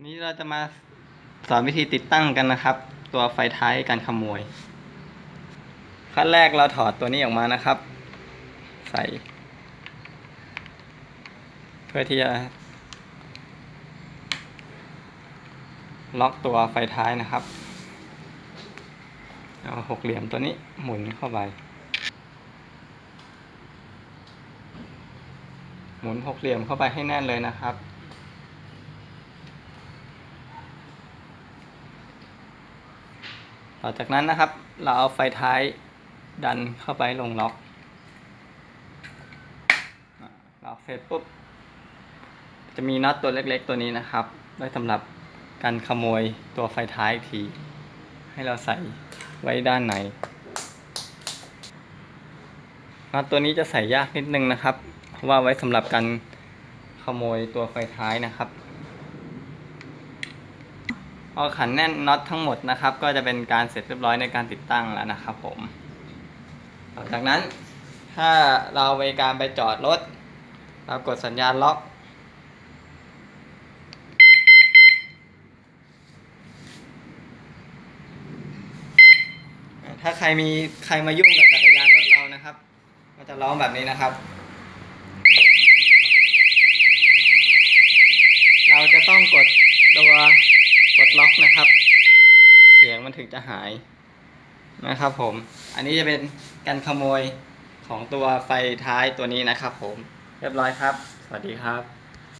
นี้เราจะมาสอนวิธีติดตั้งกันนะครับ ตัวไฟท้ายการขโมย ขั้นแรกเราถอดตัวนี้ออกมานะครับ ใส่ เพื่อที่จะ ล็อกตัวไฟท้ายนะครับเอาหกเหลี่ยมตัวนี้หมุนเข้าไป หมุนหกเหลี่ยมเข้าไปให้แน่นเลยนะครับ ต่อจากนั้นนะครับ เราเอาไฟท้ายดันเข้าไปลงล็อกอะล็อกเสร็จปุ๊บ จะมีน็อตตัวเล็กๆตัวนี้นะครับ ไว้สำหรับการขโมยตัวไฟท้ายอีกที ให้เราใส่ไว้ด้านในน็อตตัวนี้จะใส่ยากนิดนึงนะครับ เพราะว่าไว้สำหรับการขโมยตัวไฟท้ายนะครับ พอขันแน่นน็อตทั้งหมดนะครับ ก็จะเป็นการเสร็จเรียบร้อยในการติดตั้งแล้วนะครับผมหลังจากนั้นถ้าเราไปการไปจอดรถ เรากดสัญญาณล็อก ถ้าใครมีใครมายุ่งกับจักรยานรถเรานะครับ ก็จะร้องแบบนี้นะครับ เราจะต้องกดตัวกดล็อกนะครับ เสียง มันถึงจะหายนะครับผม อันนี้จะเป็นการขโมยของตัวไฟท้ายตัวนี้นะครับผม เรียบร้อยครับ สวัสดีครับ